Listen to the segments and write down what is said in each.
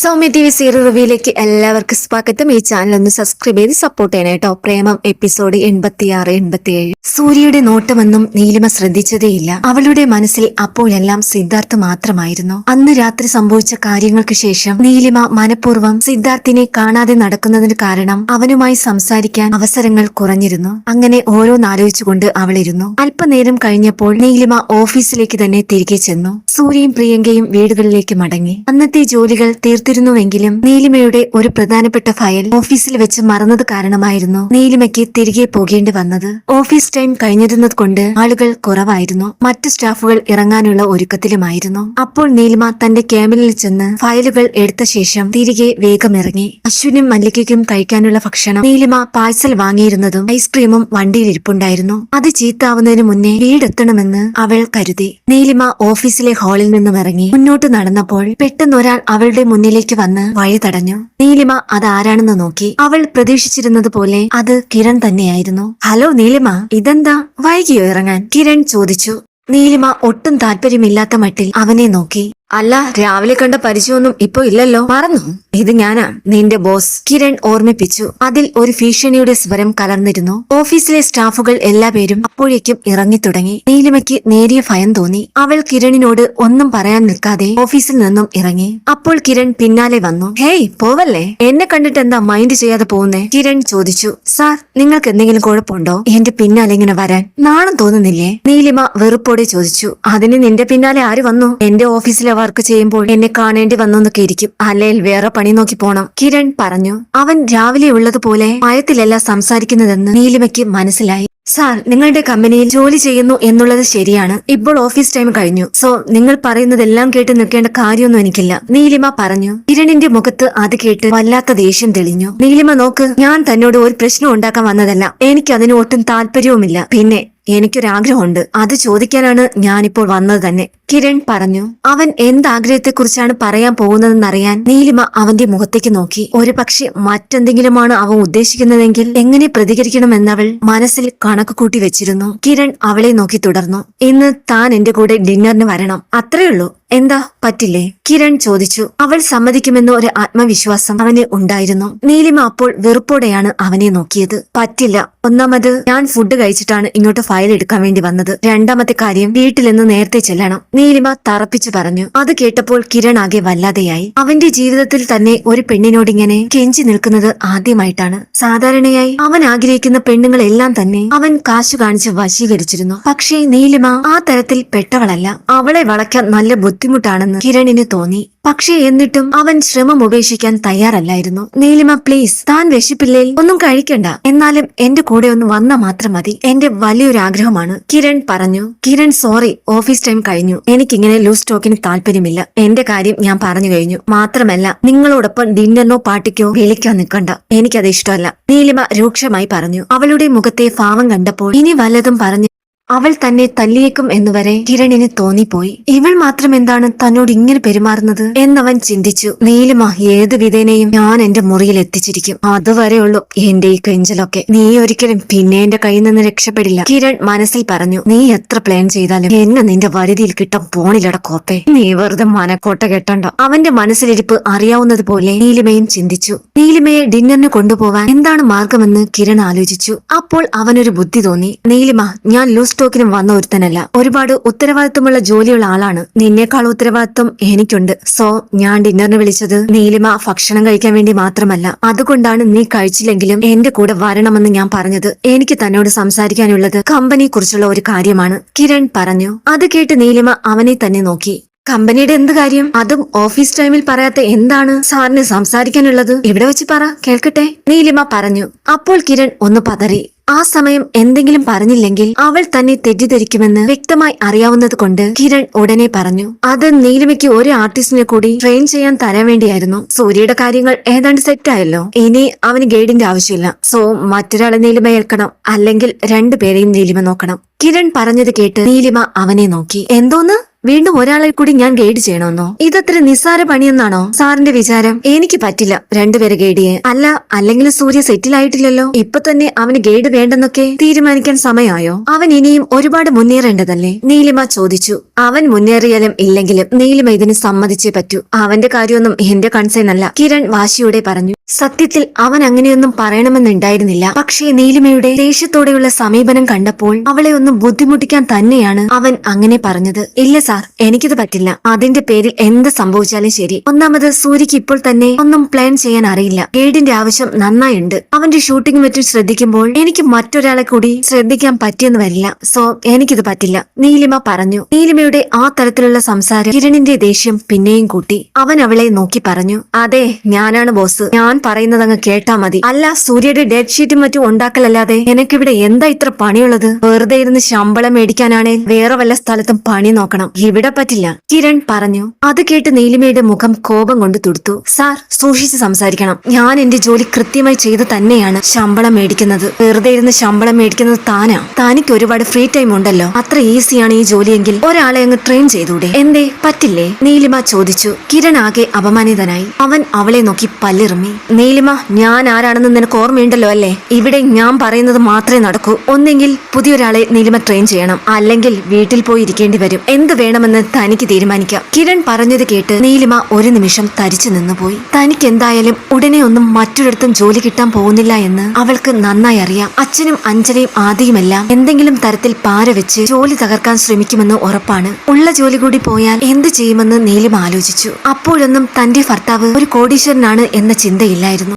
Soumya T V zero റിവ്യൂയിലേക്ക് എല്ലാവർക്കും സ്വാഗതം. ഈ ചാനൽ ഒന്ന് സബ്സ്ക്രൈബ് ചെയ്ത് സപ്പോർട്ട് ചെയ്യണം കേട്ടോ പ്രേമം എപ്പിസോഡ് എൺപത്തിയാറ് എൺപത്തിയേഴ്. സൂര്യയുടെ നോട്ടമൊന്നും നീലിമ ശ്രദ്ധിച്ചതേയില്ല അവളുടെ മനസ്സിൽ അപ്പോഴെല്ലാം സിദ്ധാർത്ഥ് മാത്രമായിരുന്നു. അന്ന് രാത്രി സംഭവിച്ച കാര്യങ്ങൾക്ക് ശേഷം നീലിമ മനഃപൂർവം സിദ്ധാർത്ഥിനെ കാണാതെ നടക്കുന്നതിന് കാരണം അവനുമായി സംസാരിക്കാൻ അവസരങ്ങൾ കുറഞ്ഞിരുന്നു. അങ്ങനെ ഓരോന്നാലോചിച്ചുകൊണ്ട് അവളിരുന്നു. അല്പനേരം കഴിഞ്ഞപ്പോൾ നീലിമ ഓഫീസിലേക്ക് തന്നെ തിരികെ ചെന്നു. സൂര്യയും പ്രിയങ്കയും വീടുകളിലേക്ക് മടങ്ങി. അന്നത്തെ ജോലികൾ തീർത്തിരുന്നുവെങ്കിലും നീലിമയുടെ ഒരു പ്രധാനപ്പെട്ട ഫയൽ ഓഫീസിൽ വെച്ച് മറന്നത് കാരണമായിരുന്നു നീലിമയ്ക്ക് തിരികെ പോകേണ്ടി വന്നത്. ഓഫീസ് ടൈം കഴിഞ്ഞിരുന്നത് കൊണ്ട് ആളുകൾ കുറവായിരുന്നു. മറ്റ് സ്റ്റാഫുകൾ ഇറങ്ങാനുള്ള ഒരുക്കത്തിലുമായിരുന്നു. അപ്പോൾ നീലിമ തന്റെ ക്യാബിനിൽ ചെന്ന് ഫയലുകൾ എടുത്ത ശേഷം തിരികെ വേഗം ഇറങ്ങി അശ്വിനും മല്ലികയ്ക്കും കഴിക്കാനുള്ള ഭക്ഷണം നീലിമ പാഴ്സൽ വാങ്ങിയിരുന്നതും ഐസ്ക്രീമും വണ്ടിയിൽ ഇരിപ്പുണ്ടായിരുന്നു. അത് ചീത്താവുന്നതിന് മുന്നേ വീടെത്തണമെന്ന് അവൾ കരുതി. നീലിമ ഓഫീസിലെ ഹാളിൽ നിന്നും ഇറങ്ങി മുന്നോട്ട് നടന്നപ്പോൾ പെട്ടെന്ന് ഒരാൾ അവളുടെ മുന്നിലേക്ക് വന്ന് വഴി തടഞ്ഞു. നീലിമ അത് ആരാണെന്ന് നോക്കി അവൾ പ്രതീക്ഷിച്ചിരുന്നത് പോലെ അത് കിരൺ തന്നെയായിരുന്നു. ഹലോ നീലിമ ഇതെന്താ? വൈകിയോ ഇറങ്ങാൻ? കിരൺ ചോദിച്ചു. നീലിമ ഒട്ടും താല്പര്യമില്ലാത്ത മട്ടിൽ അവനെ നോക്കി. അല്ല രാവിലെ കണ്ട പരിചയമൊന്നും ഇപ്പൊ ഇല്ലല്ലോ. മറന്നു. ഇത് ഞാനാ. നിന്റെ ബോസ് കിരൺ ഓർമ്മിപ്പിച്ചു. അതിൽ ഒരു ഭീഷണിയുടെ സ്വരം കലർന്നിരുന്നു. ഓഫീസിലെ സ്റ്റാഫുകൾ എല്ലാ പേരും അപ്പോഴേക്കും ഇറങ്ങി തുടങ്ങി. നീലിമയ്ക്ക് നേരിയ ഭയം തോന്നി. അവൾ കിരണിനോട് ഒന്നും പറയാൻ നിൽക്കാതെ ഓഫീസിൽ നിന്നും ഇറങ്ങി. അപ്പോൾ കിരൺ പിന്നാലെ വന്നു. ഹേയ് പോവല്ലേ? എന്നെ കണ്ടിട്ട് എന്താ മൈൻഡ് ചെയ്യാതെ പോകുന്നേ? കിരൺ ചോദിച്ചു. സാർ നിങ്ങൾക്ക് എന്തെങ്കിലും കുഴപ്പമുണ്ടോ? എന്റെ പിന്നാലെ ഇങ്ങനെ വരാൻ നാണം തോന്നുന്നില്ലേ? നീലിമ വെറുപ്പോടെ ചോദിച്ചു. അതിന് നിന്റെ പിന്നാലെ ആര് വന്നു? എന്റെ ഓഫീസിലെ വർക്ക് ചെയ്യുമ്പോൾ എന്നെ കാണേണ്ടി വന്നൊന്നൊക്കെ ഇരിക്കും. അല്ലെങ്കിൽ വേറെ പണി നോക്കി പോണം. കിരൺ പറഞ്ഞു അവൻ രാവിലെ ഉള്ളതുപോലെ മയത്തിലല്ല സംസാരിക്കുന്നതെന്ന് നീലിമയ്ക്ക് മനസ്സിലായി. സാർ നിങ്ങളുടെ കമ്പനിയിൽ ജോലി ചെയ്യുന്നു എന്നുള്ളത് ശരിയാണ്. ഇപ്പോൾ ഓഫീസ് ടൈം കഴിഞ്ഞു. സോ നിങ്ങൾ പറയുന്നതെല്ലാം കേട്ട് നിൽക്കേണ്ട കാര്യമൊന്നും എനിക്കില്ല. നീലിമ പറഞ്ഞു. കിരണിന്റെ മുഖത്ത് അത് കേട്ട് വല്ലാത്ത ദേഷ്യം തെളിഞ്ഞു. നീലിമ നോക്ക് ഞാൻ തന്നോട് ഒരു പ്രശ്നം ഉണ്ടാക്കാൻ വന്നതല്ല. എനിക്ക് അതിന് ഒട്ടും താല്പര്യവുമില്ല. പിന്നെ എനിക്കൊരാഗ്രഹമുണ്ട്. അത് ചോദിക്കാനാണ് ഞാനിപ്പോൾ വന്നത് തന്നെ. കിരൺ പറഞ്ഞു അവൻ എന്താഗ്രഹത്തെക്കുറിച്ചാണ് പറയാൻ പോകുന്നതെന്നറിയാൻ നീലിമ അവന്റെ മുഖത്തേക്ക് നോക്കി. ഒരു പക്ഷെ മറ്റെന്തെങ്കിലുമാണ് അവൻ ഉദ്ദേശിക്കുന്നതെങ്കിൽ എങ്ങനെ പ്രതികരിക്കണമെന്നവൾ മനസ്സിൽ കണക്ക് കൂട്ടി വെച്ചിരുന്നു. കിരൺ അവളെ നോക്കി തുടർന്നു. ഇന്ന് താൻ എന്റെ കൂടെ ഡിന്നറിന് വരണം. അത്രയുള്ളൂ എന്താ പറ്റില്ലേ? കിരൺ ചോദിച്ചു. അവൾ സമ്മതിക്കുമെന്ന ഒരു ആത്മവിശ്വാസം അവന് ഉണ്ടായിരുന്നു. നീലിമ അപ്പോൾ വെറുപ്പോടെയാണ് അവനെ നോക്കിയത്. പറ്റില്ല. ഒന്നാമത് ഞാൻ ഫുഡ് കഴിച്ചിട്ടാണ് ഇങ്ങോട്ട് ഫയൽ എടുക്കാൻ വേണ്ടി വന്നത്. രണ്ടാമത്തെ കാര്യം വീട്ടിൽ നിന്ന് നേരത്തെ ചെല്ലണം. നീലിമ തറപ്പിച്ചു പറഞ്ഞു. അത് കേട്ടപ്പോൾ കിരൺ ആകെ വല്ലാതെയായി. അവന്റെ ജീവിതത്തിൽ തന്നെ ഒരു പെണ്ണിനോട് ഇങ്ങനെ കെഞ്ചി നിൽക്കുന്നത് ആദ്യമായിട്ടാണ്. സാധാരണയായി അവൻ ആഗ്രഹിക്കുന്ന പെണ്ണുങ്ങളെല്ലാം തന്നെ അവൻ കാശു കാണിച്ച് വശീകരിച്ചിരുന്നു. പക്ഷേ നീലിമ ആ തരത്തിൽ പെട്ടവളല്ല. അവളെ വളയ്ക്കാൻ നല്ല ബുദ്ധിമുട്ടാണെന്ന് കിരണിന് തോന്നി. പക്ഷേ എന്നിട്ടും അവൻ ശ്രമം ഉപേക്ഷിക്കാൻ തയ്യാറല്ലായിരുന്നു. നീലിമ പ്ലീസ് താൻ വിശപ്പില്ലേ? ഒന്നും കഴിക്കണ്ട. എന്നാലും എന്റെ കൂടെ ഒന്ന് വന്നാ മാത്രം മതി. എന്റെ വലിയൊരു ആഗ്രഹമാണ് കിരൺ പറഞ്ഞു. കിരൺ സോറി ഓഫീസ് ടൈം കഴിഞ്ഞു. എനിക്കിങ്ങനെ ലൂസ് ടോക്കിന് താല്പര്യമില്ല. എന്റെ കാര്യം ഞാൻ പറഞ്ഞു കഴിഞ്ഞു. മാത്രമല്ല നിങ്ങളോടൊപ്പം ഡിന്നറിനോ പാർട്ടിക്കോ വിളിക്കാൻ നിൽക്കണ്ട. എനിക്കത് ഇഷ്ടമല്ല നീലിമ രൂക്ഷമായി പറഞ്ഞു. അവളുടെ മുഖത്തെ ഭാവം കണ്ടപ്പോൾ ഇനി വല്ലതും പറഞ്ഞു അവൾ തന്നെ തല്ലിയേക്കും എന്നുവരെ കിരണിന് തോന്നിപ്പോയി. ഇവൾ മാത്രം എന്താണ് തന്നോട് ഇങ്ങനെ പെരുമാറുന്നത്? എന്നവൻ ചിന്തിച്ചു. നീലിമ ഏത് വിധേനയും ഞാൻ എന്റെ മുറിയിൽ എത്തിച്ചിരിക്കും. അതുവരെയുള്ളൂ എന്റെ ഈ കെഞ്ചലൊക്കെ. നീ ഒരിക്കലും പിന്നെ എന്റെ കയ്യിൽ നിന്ന് രക്ഷപ്പെടില്ല. കിരൺ മനസ്സിൽ പറഞ്ഞു നീ എത്ര പ്ലാൻ ചെയ്താലും എന്നെ നിന്റെ വരുതിയിൽ കിട്ടാൻ പോണില്ലട കോപ്പെ. നീ വെറുതെ മനക്കോട്ട കെട്ടണ്ട. അവന്റെ മനസ്സിലിരിപ്പ് അറിയാവുന്നത് പോലെ നീലിമയും ചിന്തിച്ചു. നീലിമയെ ഡിന്നറിന് കൊണ്ടുപോവാൻ എന്താണ് മാർഗമെന്ന് കിരൺ ആലോചിച്ചു. അപ്പോൾ അവനൊരു ബുദ്ധി തോന്നി. നീലിമ ഞാൻ ലൂസ് ടോക്കിനും വന്ന ഒരുത്തനല്ല. ഒരുപാട് ഉത്തരവാദിത്വമുള്ള ജോലിയുള്ള ആളാണ്. നിന്നേക്കാൾ ഉത്തരവാദിത്വം എനിക്കുണ്ട്. സോ ഞാൻ ഡിന്നറിന് വിളിച്ചത് നീലിമ ഭക്ഷണം കഴിക്കാൻ വേണ്ടി മാത്രമല്ല. അതുകൊണ്ടാണ് നീ കഴിച്ചില്ലെങ്കിലും എന്റെ കൂടെ വരണമെന്ന് ഞാൻ പറഞ്ഞത്. എനിക്ക് തന്നോട് സംസാരിക്കാനുള്ളത് കമ്പനിയെ കുറിച്ചുള്ള ഒരു കാര്യമാണ്. കിരൺ പറഞ്ഞു. അത് കേട്ട് നീലിമ അവനെ തന്നെ നോക്കി. കമ്പനിയുടെ എന്ത് കാര്യം? അതും ഓഫീസ് ടൈമിൽ പറയാത്ത എന്താണ് സാറിന് സംസാരിക്കാനുള്ളത്? ഇവിടെ വെച്ച് പറ കേൾക്കട്ടെ? നീലിമ പറഞ്ഞു. അപ്പോൾ കിരൺ ഒന്ന് പതറി. ആ സമയം എന്തെങ്കിലും പറഞ്ഞില്ലെങ്കിൽ അവൾ തന്നെ തെറ്റിദ്ധരിക്കുമെന്ന് വ്യക്തമായി അറിയാവുന്നത് കൊണ്ട് കിരൺ ഉടനെ പറഞ്ഞു. അത് നീലിമയ്ക്ക് ഒരു ആർട്ടിസ്റ്റിനെ കൂടി ട്രെയിൻ ചെയ്യാൻ തരാൻ വേണ്ടിയായിരുന്നു. സൂര്യയുടെ കാര്യങ്ങൾ ഏതാണ്ട് സെറ്റ് ആയല്ലോ. ഇനി അവന് ഗൈഡിന്റെ ആവശ്യമില്ല. സോ മറ്റൊരാളെ നീലിമ ഏൽക്കണം. അല്ലെങ്കിൽ രണ്ടുപേരെയും നീലിമ നോക്കണം. കിരൺ പറഞ്ഞത് കേട്ട് നീലിമ അവനെ നോക്കി. എന്തോന്ന്? വീണ്ടും ഒരാളെ കൂടി ഞാൻ ഗൈഡ് ചെയ്യണമെന്നോ ഇതത്ര നിസ്സാര പണിയെന്നാണോ? സാറിന്റെ വിചാരം എനിക്ക് പറ്റില്ല. രണ്ടുപേരെ ഗൈഡ് ചെയ്യാൻ. അല്ല അല്ലെങ്കിൽ സൂര്യ സെറ്റിൽ ആയിട്ടില്ലല്ലോ? ഇപ്പൊ തന്നെ അവന് ഗൈഡ് വേണ്ടെന്നൊക്കെ തീരുമാനിക്കാൻ സമയമായോ? അവൻ ഇനിയും ഒരുപാട് മുന്നേറേണ്ടതല്ലേ? നീലിമ ചോദിച്ചു. അവൻ മുന്നേറിയാലും ഇല്ലെങ്കിലും നീലിമ ഇതിന് സമ്മതിച്ചേ പറ്റൂ. അവന്റെ കാര്യമൊന്നും എന്റെ കൺസേൺ അല്ല. കിരൺ വാശിയോടെ പറഞ്ഞു. സത്യത്തിൽ അവൻ അങ്ങനെയൊന്നും പറയണമെന്നുണ്ടായിരുന്നില്ല. പക്ഷേ നീലിമയുടെ ദേഷ്യത്തോടെയുള്ള സമീപനം കണ്ടപ്പോൾ അവളെ ഒന്നും ബുദ്ധിമുട്ടിക്കാൻ തന്നെയാണ് അവൻ അങ്ങനെ പറഞ്ഞത്. ഇല്ല സാർ എനിക്കിത് പറ്റില്ല. അതിന്റെ പേരിൽ എന്ത് സംഭവിച്ചാലും ശരി. ഒന്നാമത് സൂര്യക്ക് ഇപ്പോൾ തന്നെ ഒന്നും പ്ലാൻ ചെയ്യാൻ അറിയില്ല. ഗൈഡിന്റെ ആവശ്യം നന്നായുണ്ട്. അവന്റെ ഷൂട്ടിംഗ് മറ്റും ശ്രദ്ധിക്കുമ്പോൾ എനിക്ക് മറ്റൊരാളെ കൂടി ശ്രദ്ധിക്കാൻ പറ്റിയെന്ന് വരില്ല. സോ എനിക്കിത് പറ്റില്ല. നീലിമ പറഞ്ഞു. നീലിമയുടെ ആ തരത്തിലുള്ള സംസാരം കിരണിന്റെ ദേഷ്യം പിന്നെയും കൂട്ടി. അവൻ അവളെ നോക്കി പറഞ്ഞു. അതെ ഞാനാണ് ബോസ് ഞാൻ പറയുന്നത് അങ്ങ് കേട്ടാ മതി. അല്ല സൂര്യയുടെ ഡെഡ് ഷീറ്റും മറ്റും ഉണ്ടാക്കലല്ലാതെ എനിക്കിവിടെ എന്താ ഇത്ര പണിയുള്ളത്? വെറുതെ ഇരുന്ന് ശമ്പളം മേടിക്കാനാണേ വേറെ വല്ല സ്ഥലത്തും പണി നോക്കണം. ഇവിടെ പറ്റില്ല. കിരൺ പറഞ്ഞു. അത് കേട്ട് നീലിമയുടെ മുഖം കോപം കൊണ്ട് തുടുത്തു. സാർ സൂക്ഷിച്ച് സംസാരിക്കണം. ഞാൻ എന്റെ ജോലി കൃത്യമായി ചെയ്തു തന്നെയാണ് ശമ്പളം മേടിക്കുന്നത്. വെറുതെ ഇരുന്ന് ശമ്പളം മേടിക്കുന്നത് താനാ. തനിക്ക് ഒരുപാട് ഫ്രീ ടൈം ഉണ്ടല്ലോ. അത്ര ഈസിയാണ് ഈ ജോലിയെങ്കിൽ ഒരാളെ അങ്ങ് ട്രെയിൻ ചെയ്തൂടെ? എന്തേ പറ്റില്ലേ? നീലിമ ചോദിച്ചു. കിരൺ ആകെ അപമാനിതനായി. അവൻ അവളെ നോക്കി പല്ലിറുമി. നീലിമ ഞാൻ ആരാണെന്ന് നിനക്ക് ഓർമ്മയുണ്ടല്ലോ അല്ലേ? ഇവിടെ ഞാൻ പറയുന്നത് മാത്രമേ നടക്കൂ. ഒന്നെങ്കിൽ പുതിയൊരാളെ നീലിമ ട്രെയിൻ ചെയ്യണം. അല്ലെങ്കിൽ വീട്ടിൽ പോയി ഇരിക്കേണ്ടി വരും. എന്ത് വേണമെന്ന് തനിക്ക് തീരുമാനിക്കാം. കിരൺ പറഞ്ഞത് കേട്ട് നീലിമ ഒരു നിമിഷം തരിച്ചു നിന്നുപോയി. തനിക്ക് എന്തായാലും ഉടനെ ഒന്നും മറ്റൊരിടത്തും ജോലി കിട്ടാൻ പോകുന്നില്ല എന്ന് അവൾക്ക് നന്നായി അറിയാം. അച്ഛനും അഞ്ജനയും ആദ്യമെല്ലാം എന്തെങ്കിലും തരത്തിൽ പാര വെച്ച് ജോലി തകർക്കാൻ ശ്രമിക്കുമെന്ന് ഉറപ്പാണ്. ഉള്ള ജോലി കൂടി പോയാൽ എന്ത് ചെയ്യുമെന്ന് നീലിമ ആലോചിച്ചു. അപ്പോഴൊന്നും തന്റെ ഭർത്താവ് ഒരു കോടീശ്വരനാണ് എന്ന ചിന്തയില്ലായിരുന്നു.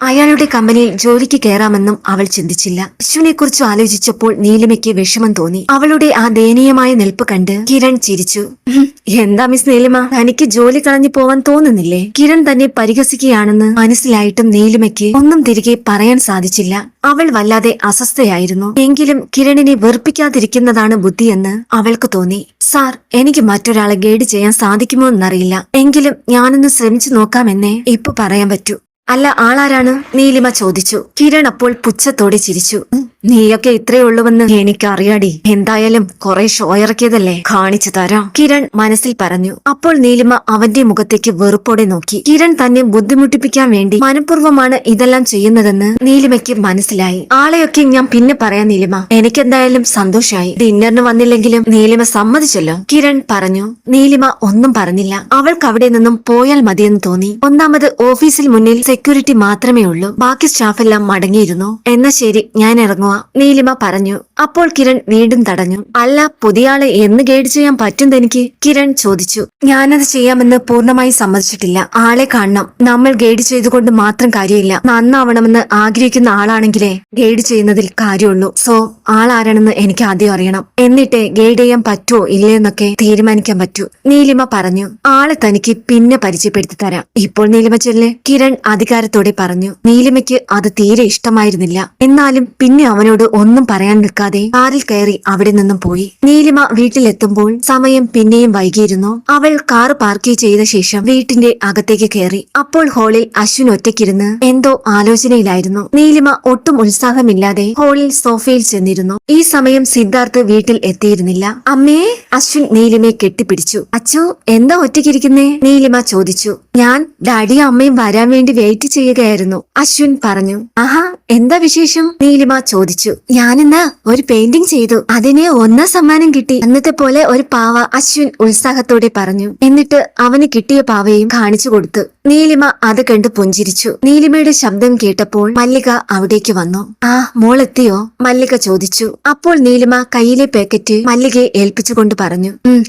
അയാളുടെ കമ്പനിയിൽ ജോലിക്ക് കയറാമെന്നും അവൾ ചിന്തിച്ചില്ല. അശ്വിനെ കുറിച്ച് ആലോചിച്ചപ്പോൾ നീലിമയ്ക്ക് വിഷമം തോന്നി. അവളുടെ ആ ദയനീയമായ നിൽപ്പ് കണ്ട് കിരൺ ചിരിച്ചു. എന്താ മിസ് നീലിമ? തനിക്ക് ജോലി കളഞ്ഞു പോവാൻ തോന്നുന്നില്ലേ? കിരൺ തന്നെ പരിഹസിക്കുകയാണെന്ന് മനസ്സിലായിട്ടും നീലിമയ്ക്ക് ഒന്നും തിരികെ പറയാൻ സാധിച്ചില്ല. അവൾ വല്ലാതെ അസ്വസ്ഥയായിരുന്നു. എങ്കിലും കിരണിനെ വെറുപ്പിക്കാതിരിക്കുന്നതാണ് ബുദ്ധിയെന്ന് അവൾക്ക് തോന്നി. സാർ എനിക്ക് മറ്റൊരാളെ ഗൈഡ് ചെയ്യാൻ സാധിക്കുമോ എന്നറിയില്ല. എങ്കിലും ഞാനൊന്ന് ശ്രമിച്ചു നോക്കാമെന്നേ ഇപ്പൊ പറയാൻ പറ്റൂ. അല്ല ആളാരാണ്? നീലിമ ചോദിച്ചു. കിരൺ അപ്പോൾ പുച്ഛത്തോടെ ചിരിച്ചു. "ഉം, നീയൊക്കെ ഇത്രേ ഉള്ളുവെന്ന് എനിക്കറിയാടി. എന്തായാലും കുറെ ഷോ ഇറക്കിയതല്ലേ? കാണിച്ചു തരാം. കിരൺ മനസ്സിൽ പറഞ്ഞു. അപ്പോൾ നീലിമ അവന്റെ മുഖത്തേക്ക് വെറുപ്പോടെ നോക്കി. കിരൺ തന്നെ ബുദ്ധിമുട്ടിപ്പിക്കാൻ വേണ്ടി മനഃപൂർവമാണ് ഇതെല്ലാം ചെയ്യുന്നതെന്ന് നീലിമയ്ക്ക് മനസ്സിലായി. ആളെയൊക്കെ ഞാൻ പിന്നെ പറയാം നീലിമ. എനിക്കെന്തായാലും സന്തോഷമായി ഡിന്നറിന് വന്നില്ലെങ്കിലും നീലിമ സമ്മതിച്ചല്ലോ. കിരൺ പറഞ്ഞു. നീലിമ ഒന്നും പറഞ്ഞില്ല. അവൾക്ക് അവിടെ നിന്നും പോയാൽ മതിയെന്ന് തോന്നി. ഒന്നാമത് ഓഫീസിൽ മുന്നിൽ സെക്യൂരിറ്റി മാത്രമേ ഉള്ളൂ. ബാക്കി സ്റ്റാഫെല്ലാം മടങ്ങിയിരുന്നു. എന്നാ ശരി ഞാൻ ഇറങ്ങുക നീലിമ പറഞ്ഞു അപ്പോൾ കിരൺ വീണ്ടും തടഞ്ഞു. അല്ല പുതിയ ആളെ എന്ന് ഗൈഡ് ചെയ്യാൻ പറ്റും തനിക്ക് കിരൺ ചോദിച്ചു. ഞാനത് ചെയ്യാമെന്ന് പൂർണമായി സമ്മതിച്ചിട്ടില്ല. ആളെ കാണണം. നമ്മൾ ഗൈഡ് ചെയ്തുകൊണ്ട് മാത്രം കാര്യമില്ല. നന്നാവണമെന്ന് ആഗ്രഹിക്കുന്ന ആളാണെങ്കിലേ ഗൈഡ് ചെയ്യുന്നതിൽ കാര്യമുള്ളൂ. സോ ആളാരാണെന്ന് എനിക്ക് ആദ്യം അറിയണം. എന്നിട്ടേ ഗൈഡ് ചെയ്യാൻ പറ്റുമോ ഇല്ലയെന്നൊക്കെ തീരുമാനിക്കാൻ പറ്റൂ. നീലിമ പറഞ്ഞു. ആളെ തനിക്ക് പിന്നെ പരിചയപ്പെടുത്തി തരാം. ഇപ്പോൾ നീലിമ ചെല്ല് കിരൺ അധികാരത്തോടെ പറഞ്ഞു. നീലിമയ്ക്ക് അത് തീരെ ഇഷ്ടമായിരുന്നില്ല. എന്നാലും പിന്നെ അവനോട് ഒന്നും പറയാൻ നിൽക്കാതെ കാറിൽ കയറി അവിടെ നിന്നും പോയി. നീലിമ വീട്ടിലെത്തുമ്പോൾ സമയം പിന്നെയും വൈകിയിരുന്നു. അവൾ കാർ പാർക്ക് ചെയ്ത ശേഷം വീട്ടിന്റെ അകത്തേക്ക് കയറി. അപ്പോൾ ഹാളിൽ അശ്വിൻ ഒറ്റയ്ക്കിരുന്ന് എന്തോ ആലോചനയിലായിരുന്നു. നീലിമ ഒട്ടും ഉത്സാഹമില്ലാതെ ഹോളിൽ സോഫയിൽ ചെന്നിരുന്നു. ഈ സമയം സിദ്ധാർത്ഥ് വീട്ടിൽ എത്തിയിരുന്നില്ല. അമ്മേ! അശ്വിൻ നീലിമയെ കെട്ടിപ്പിടിച്ചു. അച്ചു എന്താ ഒറ്റയ്ക്കിരിക്കുന്നേ? നീലിമ ചോദിച്ചു. ഞാൻ ഡാഡിയും അമ്മയും വരാൻ വേണ്ടി വെയിറ്റ് ചെയ്യുകയായിരുന്നു അശ്വിൻ പറഞ്ഞു. ആഹാ എന്താ വിശേഷം? നീലിമ ചോദിച്ചു. ഞാനിന്ന് ഒരു പെയിന്റിംഗ് ചെയ്തു. അതിന് ഒന്നാം സമ്മാനം കിട്ടി. അന്നത്തെ പോലെ ഒരു പാവ അശ്വിൻ ഉത്സാഹത്തോടെ പറഞ്ഞു. എന്നിട്ട് അവന് കിട്ടിയ പാവയും കാണിച്ചു കൊടുത്തു. നീലിമ അത് കണ്ട് പുഞ്ചിരിച്ചു. നീലിമയുടെ ശബ്ദം കേട്ടപ്പോൾ മല്ലിക അവിടേക്ക് വന്നു. ആ മോളെത്തിയോ? മല്ലിക ചോദിച്ചു. അപ്പോൾ നീലിമ കയ്യിലെ പാക്കറ്റ് മല്ലികയെ ഏൽപ്പിച്ചുകൊണ്ട് പറഞ്ഞു. ഉം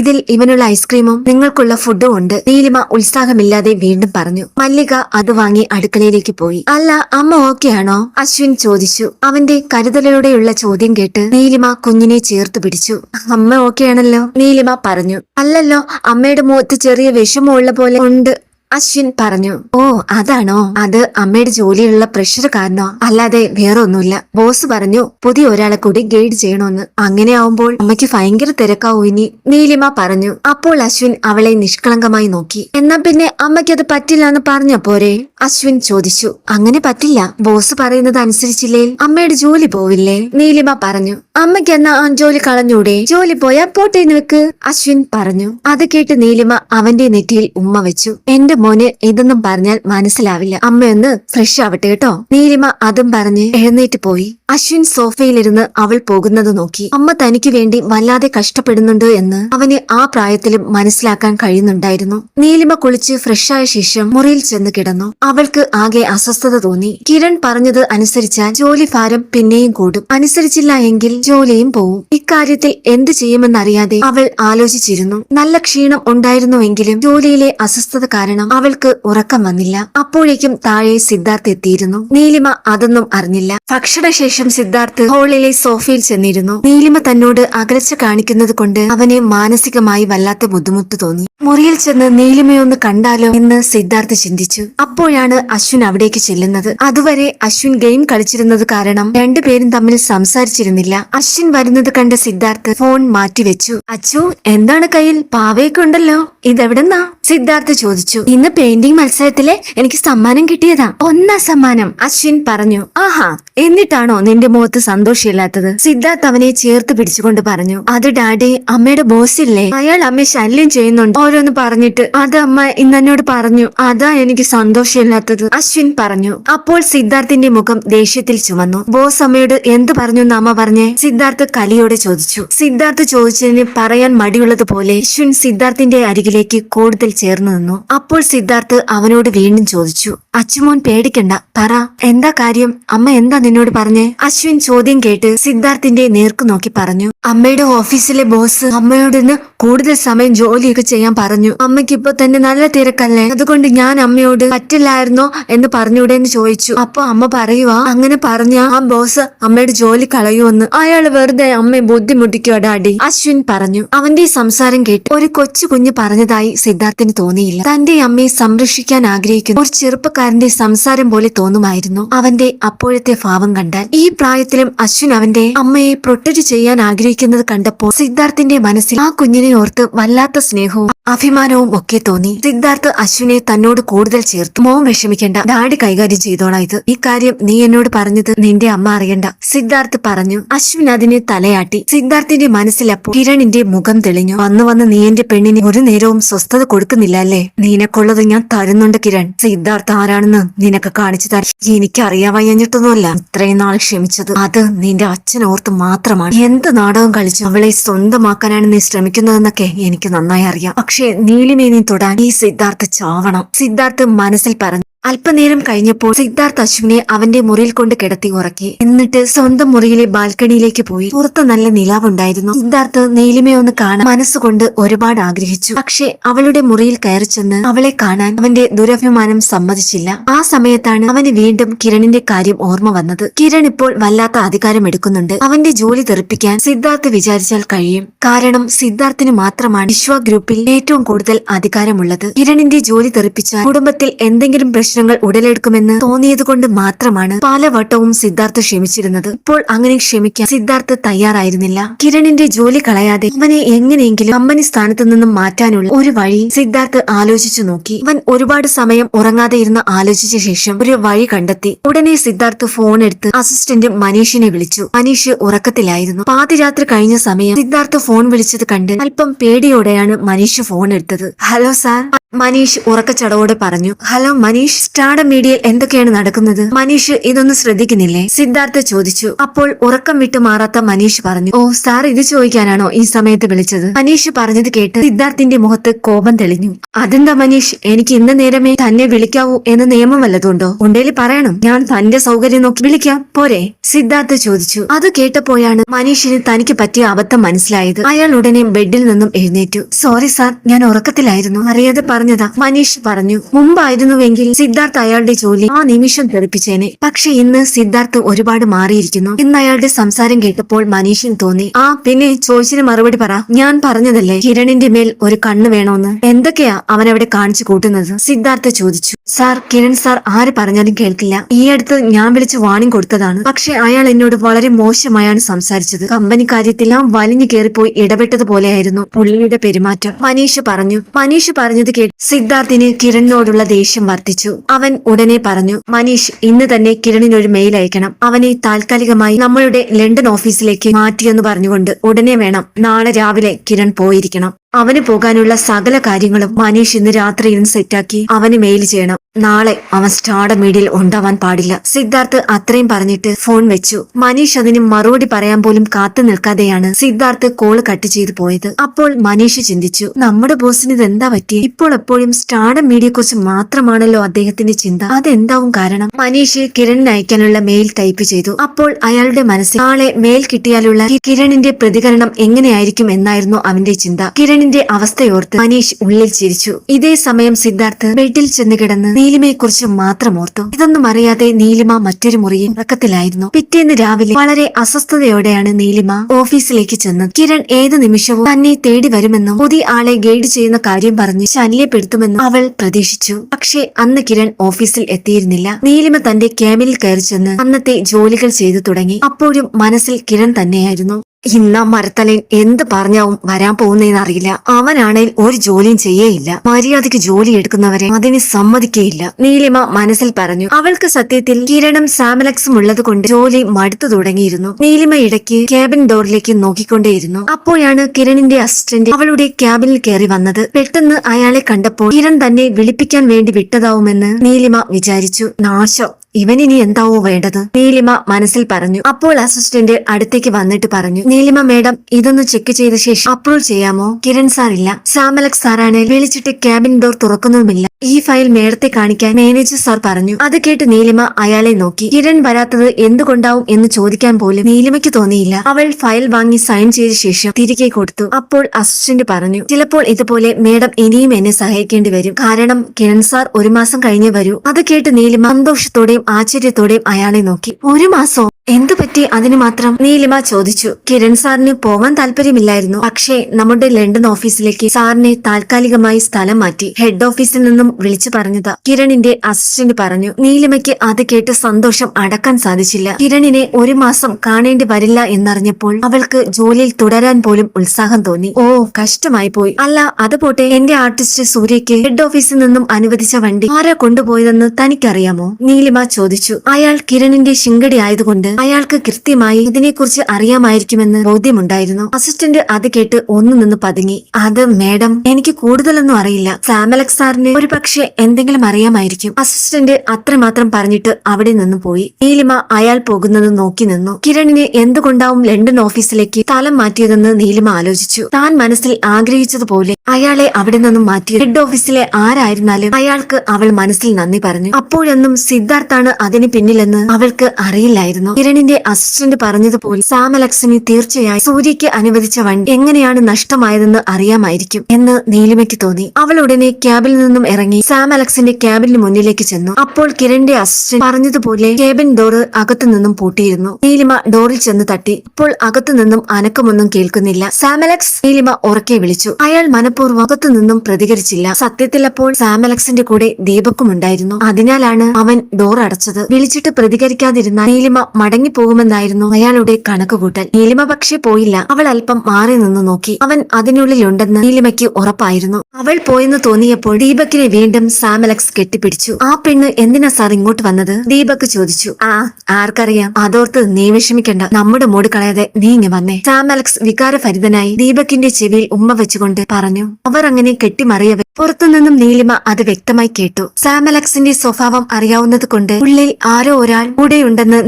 ഇതിൽ ഇവനുള്ള ഐസ്ക്രീമും നിങ്ങൾക്കുള്ള ഫുഡും ഉണ്ട്. നീലിമ ഉത്സാഹമില്ലാതെ വീണ്ടും പറഞ്ഞു. മല്ലിക അത് വാങ്ങി അടുക്കളയിലേക്ക് പോയി. അല്ല അമ്മ ഓക്കെയാണോ അശ്വിൻ ചോദിച്ചു. അവന്റെ കരുതലോടെയുള്ള ചോദ്യം കേട്ട് നീലിമ കുഞ്ഞിനെ ചേർത്ത് പിടിച്ചു. അമ്മ ഓക്കെയാണല്ലോ നീലിമ പറഞ്ഞു. അല്ലല്ലോ അമ്മയുടെ മുഖത്ത് ചെറിയ വിഷമമുള്ള പോലെ ഉണ്ട്. അശ്വിൻ പറഞ്ഞു ഓ അതാണോ? അത് അമ്മയുടെ ജോലിയിലുള്ള പ്രഷർ കാരണോ? അല്ലാതെ വേറെ ഒന്നുമില്ല ബോസ് പറഞ്ഞു പുതിയ ഒരാളെ കൂടി ഗൈഡ് ചെയ്യണമെന്ന് അങ്ങനെ ആവുമ്പോൾ അമ്മയ്ക്ക് ഭയങ്കര തിരക്കാവൂ ഇനി. നീലിമ പറഞ്ഞു അപ്പോൾ അശ്വിൻ അവളെ നിഷ്കളങ്കമായി നോക്കി. എന്നാ പിന്നെ അമ്മയ്ക്ക് അത് പറ്റില്ല എന്ന് പറഞ്ഞ പോരെ? അശ്വിൻ ചോദിച്ചു അങ്ങനെ പറ്റില്ല. ബോസ് പറയുന്നത് അനുസരിച്ചില്ലേ? അമ്മയുടെ ജോലി പോവില്ലേ? നീലിമ പറഞ്ഞു അമ്മയ്ക്ക് എന്നാ ആ ജോലി കളഞ്ഞൂടെ? ജോലി പോയാ പോട്ടേന്ന് വെക്ക് അശ്വിൻ പറഞ്ഞു അത് കേട്ട് നീലിമ അവന്റെ നെറ്റിയിൽ ഉമ്മ വെച്ചു എന്റെ മോന് ഇതൊന്നും പറഞ്ഞാൽ മനസ്സിലാവില്ല. അമ്മയൊന്ന് ഫ്രഷ് ആവട്ടെ കേട്ടോ. നീലിമ അതും പറഞ്ഞ് എഴുന്നേറ്റ് പോയി. അശ്വിൻ സോഫയിലിരുന്ന് അവൾ പോകുന്നത് നോക്കി. അമ്മ തനിക്ക് വേണ്ടി വല്ലാതെ കഷ്ടപ്പെടുന്നുണ്ട് എന്ന് അവന് ആ പ്രായത്തിലും മനസ്സിലാക്കാൻ കഴിയുന്നുണ്ടായിരുന്നു. നീലിമ കുളിച്ച് ഫ്രഷായ ശേഷം മുറിയിൽ ചെന്ന് കിടന്നു. അവൾക്ക് ആകെ അസ്വസ്ഥത തോന്നി. കിരൺ പറഞ്ഞത് അനുസരിച്ചാൽ ജോലി ഭാരം പിന്നെയും കൂടും. അനുസരിച്ചില്ല എങ്കിൽ ജോലിയും പോവും. ഇക്കാര്യത്തിൽ എന്ത് ചെയ്യുമെന്നറിയാതെ അവൾ ആലോചിച്ചിരുന്നു. നല്ല ക്ഷീണം ഉണ്ടായിരുന്നുവെങ്കിലും ജോലിയിലെ അസ്വസ്ഥത കാരണം അവൾക്ക് ഉറക്കം വന്നില്ല. അപ്പോഴേക്കും താഴെ സിദ്ധാർത്ഥ് എത്തിയിരുന്നു. നീലിമ അതൊന്നും അറിഞ്ഞില്ല. ഭക്ഷണശേഷം സിദ്ധാർത്ഥ് ഹോളിലെ സോഫയിൽ ചെന്നിരുന്നു. നീലിമ തന്നോട് അകലച്ച കാണിക്കുന്നത് കൊണ്ട് അവനെ മാനസികമായി വല്ലാത്ത ബുദ്ധിമുട്ട് തോന്നി. മുറിയിൽ ചെന്ന് നീലിമയൊന്ന് കണ്ടാലോ എന്ന് സിദ്ധാർത്ഥ് ചിന്തിച്ചു. അപ്പോഴാണ് അശ്വിൻ അവിടേക്ക് ചെല്ലുന്നത്. അതുവരെ അശ്വിൻ ഗെയിം കളിച്ചിരുന്നത് കാരണം രണ്ടുപേരും തമ്മിൽ സംസാരിച്ചിരുന്നില്ല. അശ്വിൻ വരുന്നത് കണ്ട സിദ്ധാർത്ഥ് ഫോൺ മാറ്റിവെച്ചു. അച്ചു എന്താണ് കയ്യിൽ? പാവയൊക്കെ ഉണ്ടല്ലോ. ഇതെവിടെന്നാ? സിദ്ധാർത്ഥ് ചോദിച്ചു. ഇന്ന് പെയിന്റിംഗ് മത്സരത്തിലെ എനിക്ക് സമ്മാനം കിട്ടിയതാ. ഒന്നാം സമ്മാനം അശ്വിൻ പറഞ്ഞു. ആഹാ എന്നിട്ടാണോ നിന്റെ മുഖത്ത് സന്തോഷമില്ലാത്തത്? സിദ്ധാർത്ഥ് അവനെ ചേർത്ത് പിടിച്ചുകൊണ്ട് പറഞ്ഞു. അത് ഡാഡി അമ്മയുടെ ബോസ് ഇല്ലേ അയാൾ അമ്മയെ ശല്യം ചെയ്യുന്നുണ്ട്? ഓരോന്ന് പറഞ്ഞിട്ട് അത് അമ്മ ഇന്നെന്നോട് പറഞ്ഞു. അതാ എനിക്ക് സന്തോഷമില്ലാത്തത്. അശ്വിൻ പറഞ്ഞു. അപ്പോൾ സിദ്ധാർത്ഥിന്റെ മുഖം ദേഷ്യത്തിൽ ചുമന്നു. ബോസ് അമ്മയോട് എന്ത് പറഞ്ഞു എന്ന് അമ്മ പറഞ്ഞേ? സിദ്ധാർത്ഥ് കലിയോടെ ചോദിച്ചു. സിദ്ധാർത്ഥ് ചോദിച്ചതിന് പറയാൻ മടിയുള്ളതുപോലെ അശ്വിൻ സിദ്ധാർത്ഥിന്റെ അരികിലേക്ക് കൂടുതൽ ചേർന്നു നിന്നു. അപ്പോൾ സിദ്ധാർത്ഥ് അവനോട് വീണ്ടും ചോദിച്ചു. അച്ചുമോൻ പേടിക്കണ്ട. പറ. എന്താ കാര്യം? അമ്മ എന്താ നിന്നോട് പറഞ്ഞേ? അശ്വിൻ ചോദ്യം കേട്ട് സിദ്ധാർത്ഥിന്റെ നേർക്കു നോക്കി പറഞ്ഞു. അമ്മയുടെ ഓഫീസിലെ ബോസ് അമ്മയോട് കൂടുതൽ സമയം ജോലിയൊക്കെ ചെയ്യാൻ പറഞ്ഞു. അമ്മയ്ക്ക് ഇപ്പൊ തന്നെ നല്ല തിരക്കല്ലേ? അതുകൊണ്ട് ഞാൻ അമ്മയോട് പറ്റില്ലായിരുന്നോ എന്ന് പറഞ്ഞൂടെ എന്ന് ചോദിച്ചു. അപ്പൊ അമ്മ പറയുവാ അങ്ങനെ പറഞ്ഞ ആ ബോസ് അമ്മയുടെ ജോലി കളയുമെന്ന്. അയാൾ വെറുതെ അമ്മയെ ബുദ്ധിമുട്ടിക്കോ ഡാഡി അശ്വിൻ പറഞ്ഞു. അവന്റെ സംസാരം കേട്ട് ഒരു കൊച്ചു കുഞ്ഞ് പറഞ്ഞതായി സിദ്ധാർത്ഥിന് തോന്നിയില്ല. തന്റെ അമ്മയെ സംരക്ഷിക്കാൻ ആഗ്രഹിക്കുന്ന ഒരു ചെറുപ്പക്കാരന്റെ സംസാരം പോലെ തോന്നുമായിരുന്നു അവന്റെ അപ്പോഴത്തെ ഭാവം കണ്ടാൽ. ഈ പ്രായത്തിലും അശ്വിൻ അവന്റെ അമ്മയെ പ്രൊട്ടക്ട് ചെയ്യാൻ ആഗ്രഹിക്കുന്നത് കണ്ടപ്പോൾ സിദ്ധാർത്ഥിന്റെ മനസ്സിൽ ആ കുഞ്ഞിനെ ഓർത്ത് വല്ലാത്ത സ്നേഹവും അഭിമാനവും ഒക്കെ തോന്നി. സിദ്ധാർത്ഥ് അശ്വിനെ തന്നോട് കൂടുതൽ ചേർത്തു. മോൻ വിഷമിക്കേണ്ട. ഡാഡി കൈകാര്യം ചെയ്തോളാം ഇത്. ഈ കാര്യം നീ എന്നോട് പറഞ്ഞത് നിന്റെ അമ്മ അറിയണ്ട. സിദ്ധാർത്ഥ് പറഞ്ഞു. അശ്വിൻ അതിനെ തലയാട്ടി. സിദ്ധാർത്ഥിന്റെ മനസ്സിൽ അപ്പോൾ കിരണിന്റെ മുഖം തെളിഞ്ഞു. വന്നു വന്ന് നീ എന്റെ പെണ്ണിന് ഒരു നേരവും സ്വസ്ഥത കൊടുക്കുന്നില്ല അല്ലേ? നിനക്കുള്ളത് ഞാൻ തരുന്നുണ്ട് കിരൺ. സിദ്ധാർത്ഥ് ആരാണെന്ന് നിനക്ക് കാണിച്ചു തരാം. എനിക്കറിയാവയ്യഞ്ഞിട്ടൊന്നുമല്ല ഇത്രയും നാൾ ക്ഷമിച്ചത് അത് നിന്റെ അച്ഛൻ ഓർത്ത് മാത്രമാണ്. എന്ത് നാടകം കളിച്ചു? അവളെ സ്വന്തമാക്കാനാണ് നീ ശ്രമിക്കുന്നതെന്നൊക്കെ എനിക്ക് നന്നായി അറിയാം. പക്ഷേ നീലിമേനി തൊടാൻ ഈ സിദ്ധാർത്ഥ ചാവണം. സിദ്ധാർത്ഥ് മനസ്സിൽ പറഞ്ഞു അല്പനേരം കഴിഞ്ഞപ്പോൾ സിദ്ധാർത്ഥ് അശ്വിനെ അവന്റെ മുറിയിൽ കൊണ്ട് കിടത്തി ഉറക്കി. എന്നിട്ട് സ്വന്തം മുറിയിലെ ബാൽക്കണിയിലേക്ക് പോയി. പുറത്ത് നല്ല നിലാവുണ്ടായിരുന്നു. സിദ്ധാർത്ഥ് നീലിമയെ ഒന്ന് കാണാൻ മനസ്സുകൊണ്ട് ഒരുപാട് ആഗ്രഹിച്ചു. പക്ഷേ അവളുടെ മുറിയിൽ കയറി ചെന്ന് അവളെ കാണാൻ അവന്റെ ദുരഭിമാനം സമ്മതിച്ചില്ല. ആ സമയത്താണ് അവന് വീണ്ടും കിരണിന്റെ കാര്യം ഓർമ്മ വന്നത്. കിരൺ ഇപ്പോൾ വല്ലാത്ത അധികാരം എടുക്കുന്നുണ്ട്. അവന്റെ ജോലി തെറിപ്പിക്കാൻ സിദ്ധാർത്ഥ് വിചാരിച്ചാൽ കഴിയും. കാരണം സിദ്ധാർത്ഥിന് മാത്രമാണ് വിശ്വ ഗ്രൂപ്പിൽ ഏറ്റവും കൂടുതൽ അധികാരമുള്ളത്. കിരണിന്റെ ജോലി തെറിപ്പിച്ചാൽ കുടുംബത്തിൽ എന്തെങ്കിലും പ്രശ്നങ്ങൾ ഉടലെടുക്കുമെന്ന് തോന്നിയതുകൊണ്ട് മാത്രമാണ് പലവട്ടവും സിദ്ധാർത്ഥ ക്ഷമിച്ചിരുന്നത്. ഇപ്പോൾ അങ്ങനെ ക്ഷമിക്കാൻ സിദ്ധാർത്ഥ തയ്യാറായിരുന്നില്ല. കിരണിന്റെ ജോലി കളയാതെ അവനെ എങ്ങനെയെങ്കിലും കമ്പനി സ്ഥാനത്ത് നിന്നും മാറ്റാനുള്ള ഒരു വഴി സിദ്ധാർത്ഥ് ആലോചിച്ചു നോക്കി. അവൻ ഒരുപാട് സമയം ഉറങ്ങാതെ ഇരുന്ന് ആലോചിച്ച ശേഷം ഒരു വഴി കണ്ടെത്തി. ഉടനെ സിദ്ധാർത്ഥ് ഫോൺ എടുത്ത് അസിസ്റ്റന്റ് മനീഷിനെ വിളിച്ചു. മനീഷ് ഉറക്കത്തിലായിരുന്നു. പാതിരാത്രി കഴിഞ്ഞ സമയം സിദ്ധാർത്ഥ് ഫോൺ വിളിച്ചത് കണ്ട് അല്പം പേടിയോടെയാണ് മനീഷ് ഫോൺ എടുത്തത്. ഹലോ സാർ മനീഷ് ഉറക്കച്ചടവോടെ പറഞ്ഞു ഹലോ മനീഷ് സ്റ്റാർഡം മീഡിയയിൽ എന്തൊക്കെയാണ് നടക്കുന്നത്? മനീഷ് ഇതൊന്നും ശ്രദ്ധിക്കുന്നില്ലേ? സിദ്ധാർത്ഥ ചോദിച്ചു. അപ്പോൾ ഉറക്കം വിട്ടു മാറാത്ത മനീഷ് പറഞ്ഞു ഓ സാർ ഇത് ചോദിക്കാനാണോ ഈ സമയത്ത് വിളിച്ചത്? മനീഷ് പറഞ്ഞത് കേട്ട് സിദ്ധാർത്ഥിന്റെ മുഖത്ത് കോപം തെളിഞ്ഞു. അതെന്താ മനീഷ്? എനിക്ക് ഇന്ന് നേരമേ തന്നെ വിളിക്കാവൂ എന്ന നിയമം വല്ലതുണ്ടോ ഉണ്ടേൽ പറയണം. ഞാൻ തന്റെ സൗകര്യം നോക്കി വിളിക്കാം. പോരെ. സിദ്ധാർത്ഥ ചോദിച്ചു. അത് കേട്ടപ്പോഴാണ് മനീഷിന് തനിക്ക് പറ്റിയ അബദ്ധം മനസ്സിലായത്. അയാൾ ഉടനെ ബെഡിൽ നിന്നും എഴുന്നേറ്റു. സോറി സാർ ഞാൻ ഉറക്കത്തിലായിരുന്നു. അറിയാതെ പറഞ്ഞു പറഞ്ഞതാ. മനീഷ് പറഞ്ഞു മുമ്പായിരുന്നുവെങ്കിൽ സിദ്ധാർത്ഥ് അയാളുടെ ജോലി ആ നിമിഷം തെറിപ്പിച്ചേനെ. പക്ഷെ ഇന്ന് സിദ്ധാർത്ഥ് ഒരുപാട് മാറിയിരിക്കുന്നു. ഇന്ന് അയാളുടെ സംസാരം കേട്ടപ്പോൾ മനീഷിന് തോന്നി ആ പിന്നെ ചോദിച്ചിന് മറുപടി പറ. ഞാൻ പറഞ്ഞതല്ലേ കിരണിന്റെ മേൽ ഒരു കണ്ണ് വേണോന്ന്? എന്തൊക്കെയാ അവനവിടെ കാണിച്ചു കൂട്ടുന്നത്? സിദ്ധാർത്ഥ ചോദിച്ചു സാർ കിരൺ സാർ ആര് പറഞ്ഞാലും കേൾക്കില്ല. ഈ അടുത്ത് ഞാൻ വിളിച്ച് വാണിംഗ് കൊടുത്തതാണ്. പക്ഷെ അയാൾ എന്നോട് വളരെ മോശമായാണ് സംസാരിച്ചത്. കമ്പനി കാര്യത്തിലാം വലിഞ്ഞു കയറിപ്പോയി ഇടപെട്ടതുപോലെയായിരുന്നു പുള്ളിയുടെ പെരുമാറ്റം. മനീഷ് പറഞ്ഞു. മനീഷ് പറഞ്ഞത് കേട്ട് സിദ്ധാർത്ഥിന് കിരണിനോടുള്ള ദേഷ്യം വർദ്ധിച്ചു. അവൻ ഉടനെ പറഞ്ഞു മനീഷ് ഇന്ന് തന്നെ കിരണിനൊരു മെയിൽ അയക്കണം. അവനെ താൽക്കാലികമായി നമ്മളുടെ ലണ്ടൻ ഓഫീസിലേക്ക് മാറ്റിയെന്ന് പറഞ്ഞുകൊണ്ട് ഉടനെ വേണം നാളെ രാവിലെ കിരൺ പോയിരിക്കണം. അവന് പോകാനുള്ള സകല കാര്യങ്ങളും മനീഷ് ഇന്ന് രാത്രിയിൽ സെറ്റാക്കി അവന് മെയിൽ ചെയ്യണം. നാളെ അവൻ സ്റ്റാർഡ മീഡിയയിൽ ഉണ്ടാവാൻ പാടില്ല. സിദ്ധാർത്ഥ് അത്രയും പറഞ്ഞിട്ട് ഫോൺ വെച്ചു. മനീഷ് അതിന് മറുപടി പറയാൻ പോലും കാത്തു നിൽക്കാതെയാണ് സിദ്ധാർത്ഥ് കോൾ കട്ട് ചെയ്ത് പോയത്. അപ്പോൾ മനീഷ് ചിന്തിച്ചു നമ്മുടെ ബോസിന് ഇത് എന്താ പറ്റി ഇപ്പോൾ എപ്പോഴും സ്റ്റാർഡ മീഡിയയെക്കുറിച്ച് മാത്രമാണല്ലോ അദ്ദേഹത്തിന്റെ ചിന്ത. അതെന്താവും കാരണം? മനീഷ് കിരണിന് അയക്കാനുള്ള മെയിൽ ടൈപ്പ് ചെയ്തു. അപ്പോൾ അയാളുടെ മനസ്സിൽ നാളെ മെയിൽ കിട്ടിയാലുള്ള കിരണിന്റെ പ്രതികരണം എങ്ങനെയായിരിക്കും എന്നായിരുന്നു അവന്റെ ചിന്ത. കിരണിന്റെ അവസ്ഥയോർത്ത് മനീഷ് ഉള്ളിൽ ചിരിച്ചു. ഇതേ സമയം സിദ്ധാർത്ഥ് ബെഡിൽ ചെന്ന് കിടന്ന് നീലിമയെ കുറിച്ച് മാത്രം ഓർത്തു. ഇതൊന്നും അറിയാതെ നീലിമ മറ്റൊരു മുറിയിൽ ഉറക്കത്തിലായിരുന്നു. പിറ്റേന്ന് രാവിലെ വളരെ അസ്വസ്ഥതയോടെയാണ് നീലിമ ഓഫീസിലേക്ക് ചെന്നത്. കിരൺ ഏത് നിമിഷവും തന്നെ തേടി വരുമെന്നും പുതിയ ആളെ ഗൈഡ് ചെയ്യുന്ന കാര്യം പറഞ്ഞ് ശല്യപ്പെടുത്തുമെന്നും അവൾ പ്രതീക്ഷിച്ചു. പക്ഷേ അന്ന് കിരൺ ഓഫീസിൽ എത്തിയിരുന്നില്ല. നീലിമ തന്റെ ക്യാബിനിൽ കയറി ചെന്ന് അന്നത്തെ ജോലികൾ ചെയ്തു തുടങ്ങി. അപ്പോഴും മനസ്സിൽ കിരൺ തന്നെയായിരുന്നു. ഇന്ന മരത്തലൻ എന്ത് പറഞ്ഞാവും വരാൻ പോകുന്നതെന്ന് അറിയില്ല. അവനാണേൽ ഒരു ജോലിയും ചെയ്യേയില്ല. മര്യാദയ്ക്ക് ജോലി എടുക്കുന്നവരെ അതിന് സമ്മതിക്കേയില്ല. നീലിമ മനസ്സിൽ പറഞ്ഞു അവൾക്ക് സത്യത്തിൽ കിരണും സാമലക്സും ഉള്ളത് കൊണ്ട് ജോലി മടുത്തു തുടങ്ങിയിരുന്നു. നീലിമ ഇടയ്ക്ക് ക്യാബിൻ ഡോറിലേക്ക് നോക്കിക്കൊണ്ടേയിരുന്നു. അപ്പോഴാണ് കിരണിന്റെ അസിസ്റ്റന്റ് അവളുടെ ക്യാബിനിൽ കയറി വന്നത്. പെട്ടെന്ന് അയാളെ കണ്ടപ്പോൾ കിരൺ തന്നെ വിളിപ്പിക്കാൻ വേണ്ടി വിട്ടതാവുമെന്ന് നീലിമ വിചാരിച്ചു. നാശം. ഇവനിനി എന്താവോ വേണ്ടത്? നീലിമ മനസ്സിൽ പറഞ്ഞു. അപ്പോൾ അസിസ്റ്റന്റ് അടുത്തേക്ക് വന്നിട്ട് പറഞ്ഞു. നീലിമ മേഡം ഇതൊന്ന് ചെക്ക് ചെയ്ത ശേഷം അപ്രൂവ് ചെയ്യാമോ? കിരൺ സാർ ഇല്ല. സാമലക് സാറാണ് വിളിച്ചിട്ട് ക്യാബിൻ ഡോർ തുറക്കുന്നതുമില്ല ഈ ഫയൽ മേഡത്തെ കാണിക്കാൻ മാനേജർ സാർ പറഞ്ഞു. അത് കേട്ട് നീലിമ അയാളെ നോക്കി. കിരൺ വരാത്തത് എന്തുകൊണ്ടാവും എന്ന് ചോദിക്കാൻ പോലും നീലിമയ്ക്ക് തോന്നിയില്ല. അവൾ ഫയൽ വാങ്ങി സൈൻ ചെയ്ത ശേഷം തിരികെ കൊടുത്തു. അപ്പോൾ അസിസ്റ്റന്റ് പറഞ്ഞു ചിലപ്പോൾ ഇതുപോലെ മേഡം ഇനിയും എന്നെ സഹായിക്കേണ്ടി വരും. കാരണം കിരൺ സാർ ഒരു മാസം കഴിഞ്ഞേ വരൂ. അത് കേട്ട് നീലിമ സന്തോഷത്തോടെയും ആശ്ചര്യത്തോടെയും അയാളെ നോക്കി ഒരു മാസോ എന്തു പറ്റി അതിന് മാത്രം? നീലിമ ചോദിച്ചു. കിരൺ സാറിന് പോകാൻ താല്പര്യമില്ലായിരുന്നു. പക്ഷേ നമ്മുടെ ലണ്ടൻ ഓഫീസിലേക്ക് സാറിനെ താൽക്കാലികമായി സ്ഥലം മാറ്റി ഹെഡ് ഓഫീസിൽ നിന്നും വിളിച്ചു പറഞ്ഞത്. കിരണിന്റെ അസിസ്റ്റന്റ് പറഞ്ഞു നീലിമയ്ക്ക് അത് കേട്ട് സന്തോഷം അടക്കാൻ സാധിച്ചില്ല. കിരണിനെ ഒരു മാസം കാണേണ്ടി വരില്ല എന്നറിഞ്ഞപ്പോൾ അവൾക്ക് ജോലിയിൽ തുടരാൻ പോലും ഉത്സാഹം തോന്നി. ഓ കഷ്ടമായി പോയി. അല്ല അത് പോട്ടെ. എന്റെ ആർട്ടിസ്റ്റ് സൂര്യയ്ക്ക് ഹെഡ് ഓഫീസിൽ നിന്നും അനുവദിച്ച വണ്ടി ആരാ കൊണ്ടുപോയതെന്ന് തനിക്കറിയാമോ? നീലിമ ചോദിച്ചു. അയാൾ കിരണിന്റെ ശിങ്കടി ആയതുകൊണ്ട് അയാൾക്ക് കൃത്യമായി ഇതിനെക്കുറിച്ച് അറിയാമായിരിക്കുമെന്ന് ബോധ്യമുണ്ടായിരുന്നു. അസിസ്റ്റന്റ് അത് കേട്ട് ഒന്നു നിന്ന് പതുങ്ങി. അത് മേഡം എനിക്ക് കൂടുതലൊന്നും അറിയില്ല. സാമലക് സാറിന് ഒരു പക്ഷേ എന്തെങ്കിലും അറിയാമായിരിക്കും. അസിസ്റ്റന്റ് അത്രമാത്രം പറഞ്ഞിട്ട് അവിടെ നിന്നും പോയി. നീലിമ അയാൾ പോകുന്നത് നോക്കി നിന്നു. കിരണിന് എന്തുകൊണ്ടാവും ലണ്ടൻ ഓഫീസിലേക്ക് സ്ഥലം മാറ്റിയതെന്ന് നീലിമ ആലോചിച്ചു. താൻ മനസ്സിൽ ആഗ്രഹിച്ചതുപോലെ അയാളെ അവിടെ നിന്നും മാറ്റി ഹെഡ് ഓഫീസിലെ ആരായിരുന്നാലും അയാൾക്ക് അവൾ മനസ്സിൽ നന്ദി പറഞ്ഞു. അപ്പോഴൊന്നും സിദ്ധാർത്ഥാണ് അതിന് പിന്നിലെന്ന് അവൾക്ക് അറിയില്ലായിരുന്നു. കിരണിന്റെ അസിസ്റ്റന്റ് പറഞ്ഞതുപോലെ സാമലക്സിന് തീർച്ചയായും സൂര്യയ്ക്ക് അനുവദിച്ച വണ്ടി എങ്ങനെയാണ് നഷ്ടമായതെന്ന് അറിയാമായിരിക്കും എന്ന് നീലിമയ്ക്ക് തോന്നി. അവൾ ഉടനെ ക്യാബിൽ നിന്നും ഇറങ്ങി സാമലക്സിന്റെ ക്യാബിന് മുന്നിലേക്ക് ചെന്നു. അപ്പോൾ കിരണിന്റെ അസിസ്റ്റന്റ് പറഞ്ഞതുപോലെ ക്യാബിൻ ഡോർ അകത്തു നിന്നും പൂട്ടിയിരുന്നു. നീലിമ ഡോറിൽ ചെന്ന് തട്ടി. അപ്പോൾ അകത്തു നിന്നും അനക്കമൊന്നും കേൾക്കുന്നില്ല. സാമലക്സ് നീലിമ ഉറക്കെ വിളിച്ചു. അയാൾ മനഃപൂർവം അകത്തു നിന്നും പ്രതികരിച്ചില്ല. സത്യത്തിൽ അപ്പോൾ സാമലക്സിന്റെ കൂടെ ദീപക്കും ഉണ്ടായിരുന്നു. അതിനാലാണ് അവൻ ഡോർ അടച്ചത് വിളിച്ചിട്ട് പ്രതികരിക്കാതിരുന്ന നീലിമ മടങ്ങിപ്പോകുമെന്നായിരുന്നു അയാളുടെ കണക്കുകൂട്ടൽ. നീലിമ പക്ഷെ പോയില്ല. അവൾ അല്പം മാറി നിന്ന് നോക്കി. അവൻ അതിനുള്ളിലുണ്ടെന്ന് നീലിമയ്ക്ക് ഉറപ്പായിരുന്നു. അവൾ പോയെന്ന് തോന്നിയപ്പോൾ ദീപക്കിനെ വീണ്ടും സാമലക്സ് കെട്ടിപ്പിടിച്ചു. ആ പെണ്ണ് എന്തിനാ സാർ ഇങ്ങോട്ട് വന്നത്? ദീപക് ചോദിച്ചു. ആ ആർക്കറിയാം. അതോർത്ത് നീ വിഷമിക്കണ്ട. നമ്മുടെ മൂട് കളയാതെ നീ ഇങ്ങ് വന്നേ. സാമലക്സ് വികാരഭരിതനായി ദീപക്കിന്റെ ചെവിയിൽ ഉമ്മ വെച്ചുകൊണ്ട് പറഞ്ഞു. അവർ അങ്ങനെ കെട്ടിമറിയവർ പുറത്തുനിന്നും നീലിമ അത് വ്യക്തമായി കേട്ടു. സാമലക്സിന്റെ സ്വഭാവം അറിയാവുന്നത് കൊണ്ട് ഉള്ളിൽ ആരോ ഒരാൾ കൂടെയുണ്ടെന്ന്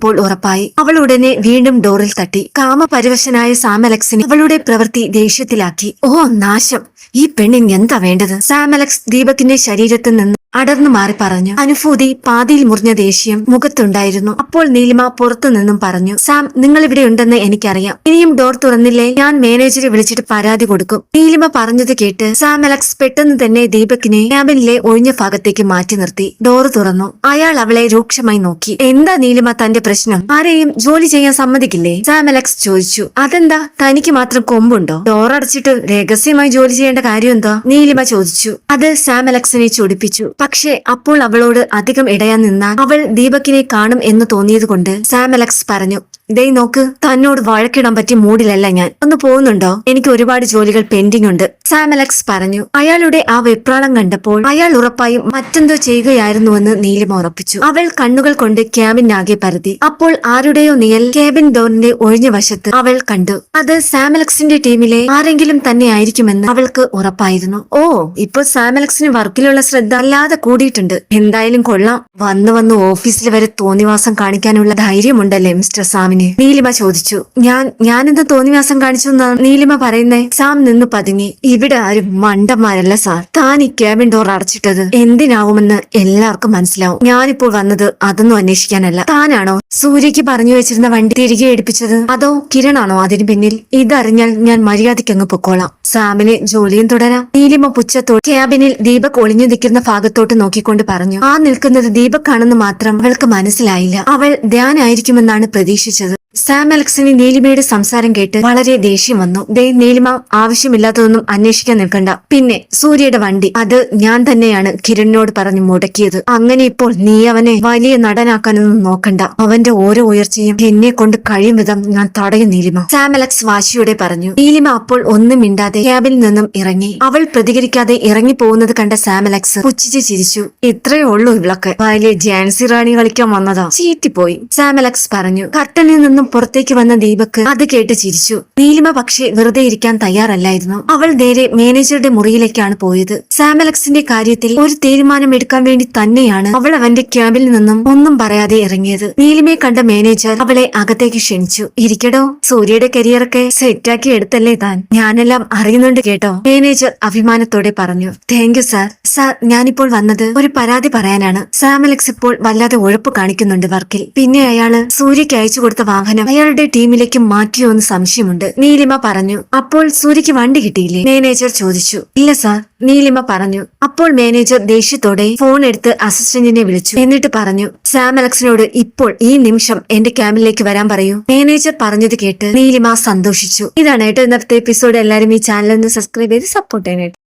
നീലിമയ്ക്കപ്പോൾ ഉറപ്പായി. അവൾ ഉടനെ വീണ്ടും ഡോറിൽ തട്ടി. കാമപരിവശനായ സാമലക്സിനെ അവളുടെ പ്രവൃത്തി ദേഷ്യത്തിലാക്കി. ഓ നാശം. ഈ പെണ്ണിന് എന്താ വേണ്ടത്? സാമലക്സ് ദീപകിന്റെ ശരീരത്തിൽ നിന്ന് അടർന്നു മാറി പറഞ്ഞു. അനുഭൂതി പാതിയിൽ മുറിഞ്ഞ ദേഷ്യം മുഖത്തുണ്ടായിരുന്നു. അപ്പോൾ നീലിമ പുറത്തു നിന്നും പറഞ്ഞു സാം നിങ്ങൾ ഇവിടെ ഉണ്ടെന്ന് എനിക്കറിയാം. ഇനിയും ഡോർ തുറന്നില്ലേ? ഞാൻ മാനേജറെ വിളിച്ചിട്ട് പരാതി കൊടുക്കും. നീലിമ പറഞ്ഞത് കേട്ട് സാം അലക്സ് പെട്ടെന്ന് തന്നെ ദീപകിനെ ക്യാബിനിലെ ഒഴിഞ്ഞ ഭാഗത്തേക്ക് മാറ്റി നിർത്തി. ഡോർ തുറന്നു. അയാൾ അവളെ രൂക്ഷമായി നോക്കി. എന്താ നീലിമ തന്റെ പ്രശ്നം? ആരെയും ജോലി ചെയ്യാൻ സമ്മതിക്കില്ലേ? സാം അലക്സ് ചോദിച്ചു. അതെന്താ? തനിക്ക് മാത്രം കൊമ്പുണ്ടോ? ഡോർ അടച്ചിട്ട് രഹസ്യമായി ജോലി ചെയ്യേണ്ട കാര്യം എന്താ? നീലിമ ചോദിച്ചു. അത് സാം അലക്സിനെ ചൊടിപ്പിച്ചു. പക്ഷേ അപ്പോൾ അവളോട് അധികം ഇടയാൻ നിന്നാൽ അവൾ ദീപക്കിനെ കാണും എന്ന് തോന്നിയതുകൊണ്ട് സാം അലക്സ് പറഞ്ഞു ദേ നോക്ക് തന്നോട് വഴക്കിടാൻ പറ്റിയ മൂഡിലല്ല ഞാൻ. ഒന്ന് പോകുന്നുണ്ടോ? എനിക്ക് ഒരുപാട് ജോലികൾ പെൻഡിങ് ഉണ്ട്. സാമലക്സ് പറഞ്ഞു അയാളുടെ ആ വെപ്രാളം കണ്ടപ്പോൾ അയാൾ ഉറപ്പായും മറ്റെന്തോ ചെയ്യുകയായിരുന്നുവെന്ന് നീലിമ ഉറപ്പിച്ചു. അവൾ കണ്ണുകൾ കൊണ്ട് ക്യാബിനാകെ പരതി. അപ്പോൾ ആരുടെയോ നിയൽ ക്യാബിൻ ഡോറിന്റെ ഒഴിഞ്ഞ വശത്ത് അവൾ കണ്ടു. അത് സാമലക്സിന്റെ ടീമിലെ ആരെങ്കിലും തന്നെ ആയിരിക്കുമെന്ന് അവൾക്ക് ഉറപ്പായിരുന്നു. ഓ ഇപ്പൊ സാമലക്സിന് വർക്കിലുള്ള ശ്രദ്ധ അല്ലാതെ കൂടിയിട്ടുണ്ട്. എന്തായാലും കൊള്ളാം. വന്നു വന്ന് ഓഫീസിൽ വരെ തോന്നിവാസം കാണിക്കാനുള്ള ധൈര്യമുണ്ടല്ലേ മിസ്റ്റർ സാമിന്? നീലിമ ചോദിച്ചു. ഞാൻ ഞാനെന്താ തോന്നിവാസം കാണിച്ചു എന്നാണ് നീലിമ പറയുന്നേ? സാം നിന്ന് പതുങ്ങി. ഇവിടെ ആരും മണ്ടന്മാരല്ല സാർ. താൻ ഈ ക്യാബിൻ ഡോർ അടച്ചിട്ടത് എന്തിനാവുമെന്ന് എല്ലാവർക്കും മനസ്സിലാവും. ഞാനിപ്പോൾ വന്നത് അതൊന്നും അന്വേഷിക്കാനല്ല. താനാണോ സൂര്യക്ക് പറഞ്ഞു വെച്ചിരുന്ന വണ്ടി തിരികെ എടുപ്പിച്ചത്? അതോ കിരണാണോ അതിന് പിന്നിൽ? ഇതറിഞ്ഞാൽ ഞാൻ മര്യാദയ്ക്ക് അങ്ങ് പൊക്കോളാം. സാമിന് ജോലിയും തുടരാം. നീലിമ പുച്ഛത്തോട് ക്യാബിനിൽ ദീപക് ഒളിഞ്ഞു നിൽക്കുന്ന ഭാഗത്തോട്ട് നോക്കിക്കൊണ്ട് പറഞ്ഞു. ആ നിൽക്കുന്നത് ദീപക് ആണെന്ന് മാത്രം അവൾക്ക് മനസ്സിലായില്ല. അവൾ ധ്യാനായിരിക്കുമെന്നാണ് പ്രതീക്ഷിച്ചത്. സാം അലക്സിന് നീലിമയുടെ സംസാരം കേട്ട് വളരെ ദേഷ്യം വന്നു. ദേ നീലിമ ആവശ്യമില്ലാത്തതൊന്നും അന്വേഷിക്കാൻ നിൽക്കണ്ട. പിന്നെ സൂര്യയുടെ വണ്ടി. അത് ഞാൻ തന്നെയാണ് കിരണിനോട് പറഞ്ഞു മുടക്കിയത്. അങ്ങനെ ഇപ്പോൾ നീ അവനെ വലിയ നടനാക്കാനൊന്നും നോക്കണ്ട. അവന്റെ ഓരോ ഉയർച്ചയും എന്നെ കൊണ്ട് കഴിയും വിധം ഞാൻ തടയും നീലിമ. സാം അലക്സ് വാശിയോടെ പറഞ്ഞു. നീലിമ അപ്പോൾ ഒന്നും മിണ്ടാതെ ക്യാബിൽ നിന്നും ഇറങ്ങി. അവൾ പ്രതികരിക്കാതെ ഇറങ്ങി പോകുന്നത് കണ്ട സാം അലക്സ് പുച്ഛിച്ച് ചിരിച്ചു. ഇത്രയേ ഉള്ളൂ ഇവളൊക്കെ. വലിയ ജാൻസി റാണി കളിക്കാൻ വന്നതാ. ചീറ്റിപ്പോയി. സാം അലക്സ് പറഞ്ഞു. കർട്ടനിൽ നിന്നും പുറത്തേക്ക് വന്ന ദീപക് അത് കേട്ട് ചിരിച്ചു. നീലിമ പക്ഷേ വെറുതെ ഇരിക്കാൻ തയ്യാറല്ലായിരുന്നു. അവൾ നേരെ മാനേജറുടെ മുറിയിലേക്കാണ് പോയത്. സാമലക്സിന്റെ കാര്യത്തിൽ ഒരു തീരുമാനം എടുക്കാൻ വേണ്ടി തന്നെയാണ് അവൾ അവന്റെ ക്യാബിൽ നിന്നും ഒന്നും പറയാതെ ഇറങ്ങിയത്. നീലിമയെ കണ്ട മാനേജർ അവളെ അകത്തേക്ക് ക്ഷണിച്ചു. ഇരിക്കടോ സൂര്യയുടെ കരിയറൊക്കെ സെറ്റാക്കി എടുത്തല്ലേ താൻ? ഞാനെല്ലാം അറിയുന്നുണ്ട് കേട്ടോ മാനേജർ അഭിമാനത്തോടെ പറഞ്ഞു. താങ്ക് യു സാർ സാർ ഞാനിപ്പോൾ വന്നത് ഒരു പരാതി പറയാനാണ്. സാമലക്സ് ഇപ്പോൾ വല്ലാതെ ഉഴപ്പ് കാണിക്കുന്നുണ്ട് വർക്കിൽ. പിന്നെ അയാൾ സൂര്യക്ക് അയച്ചു കൊടുത്ത വാഹനം അയാളുടെ ടീമിലേക്ക് മാറ്റിയോ എന്ന് സംശയമുണ്ട്. നീലിമ പറഞ്ഞു അപ്പോൾ സൂര്യക്ക് വണ്ടി കിട്ടിയില്ലേ? മാനേജർ ചോദിച്ചു ഇല്ല സാർ നീലിമ പറഞ്ഞു അപ്പോൾ മാനേജർ ദേഷ്യത്തോടെ ഫോൺ എടുത്ത് അസിസ്റ്റന്റിനെ വിളിച്ചു എന്നിട്ട് പറഞ്ഞു സാം അലക്സിനോട് ഇപ്പോൾ ഈ നിമിഷം എന്റെ ക്യാമ്പിലേക്ക് വരാൻ പറയൂ. മാനേജർ പറഞ്ഞത് കേട്ട് നീലിമ സന്തോഷിച്ചു. ഇതാണ് കേട്ടോ ഇന്നത്തെ എപ്പിസോഡ്. എല്ലാവരും ഈ ചാനലിൽ നിന്ന് സബ്സ്ക്രൈബ് ചെയ്ത് സപ്പോർട്ട് ചെയ്യാനായിട്ട്